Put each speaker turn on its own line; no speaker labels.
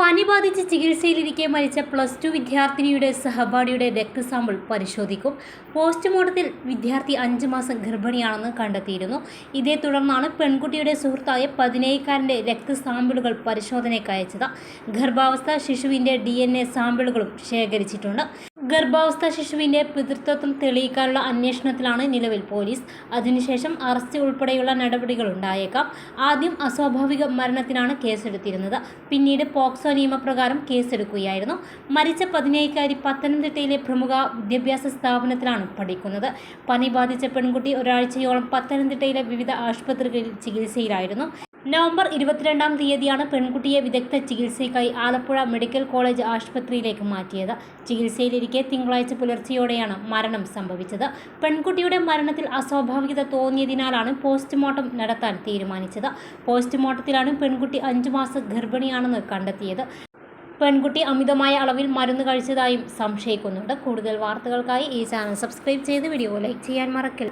പനി ബാധിച്ച് ചികിത്സയിലിരിക്കെ മരിച്ച പ്ലസ് ടു വിദ്യാർത്ഥിനിയുടെ സഹപാഠിയുടെ രക്തസാമ്പിൾ പരിശോധിക്കും. പോസ്റ്റ്മോർട്ടത്തിൽ വിദ്യാർത്ഥി അഞ്ച് മാസം ഗർഭിണിയാണെന്ന് കണ്ടെത്തിയിരുന്നു. ഇതേ തുടർന്നാണ് പെൺകുട്ടിയുടെ സുഹൃത്തായ പതിനേഴുകാരന്റെ രക്തസാമ്പിളുകൾ പരിശോധനയ്ക്ക് അയച്ചത്. ഗർഭാവസ്ഥ ശിശുവിന്റെ ഡി എൻ എ സാമ്പിളുകളും ശേഖരിച്ചിട്ടുണ്ട്. ഗർഭാവസ്ഥ ശിശുവിന്റെ പിതൃത്വം തെളിയിക്കാനുള്ള അന്വേഷണത്തിലാണ് നിലവിൽ പോലീസ്. അതിനുശേഷം അറസ്റ്റ് ഉൾപ്പെടെയുള്ള നടപടികൾ ഉണ്ടായേക്കാം. ആദ്യം അസ്വാഭാവിക മരണത്തിനാണ് കേസെടുത്തിരുന്നത്. പിന്നീട് പോക്സോ നിയമപ്രകാരം കേസെടുക്കുകയായിരുന്നു. മരിച്ച പതിനേഴുകാരി പത്തനംതിട്ടയിലെ പ്രമുഖ വിദ്യാഭ്യാസ സ്ഥാപനത്തിലാണ് പഠിക്കുന്നത്. പനി ബാധിച്ച പെൺകുട്ടി ഒരാഴ്ചയോളം പത്തനംതിട്ടയിലെ വിവിധ ആശുപത്രികളിൽ ചികിത്സയിലായിരുന്നു. നവംബർ ഇരുപത്തിരണ്ടാം തീയതിയാണ് പെൺകുട്ടിയെ വിദഗ്ധ ചികിത്സയ്ക്കായി ആലപ്പുഴ മെഡിക്കൽ കോളേജ് ആശുപത്രിയിലേക്ക് മാറ്റിയത്. ചികിത്സയിലിരിക്കെ തിങ്കളാഴ്ച പുലർച്ചെയോടെയാണ് മരണം സംഭവിച്ചത്. പെൺകുട്ടിയുടെ മരണത്തിൽ അസ്വാഭാവികത തോന്നിയതിനാലാണ് പോസ്റ്റ്മോർട്ടം നടത്താൻ തീരുമാനിച്ചത്. പോസ്റ്റ്മോർട്ടത്തിലാണ് പെൺകുട്ടി അഞ്ചു മാസം ഗർഭിണിയാണെന്ന് കണ്ടെത്തിയത്. പെൺകുട്ടി അമിതമായ അളവിൽ മരുന്ന് കഴിച്ചതായും സംശയിക്കുന്നുണ്ട്. കൂടുതൽ വാർത്തകൾക്കായി ഈ ചാനൽ സബ്സ്ക്രൈബ് ചെയ്ത് വീഡിയോ ലൈക്ക് ചെയ്യാൻ മറക്കൽ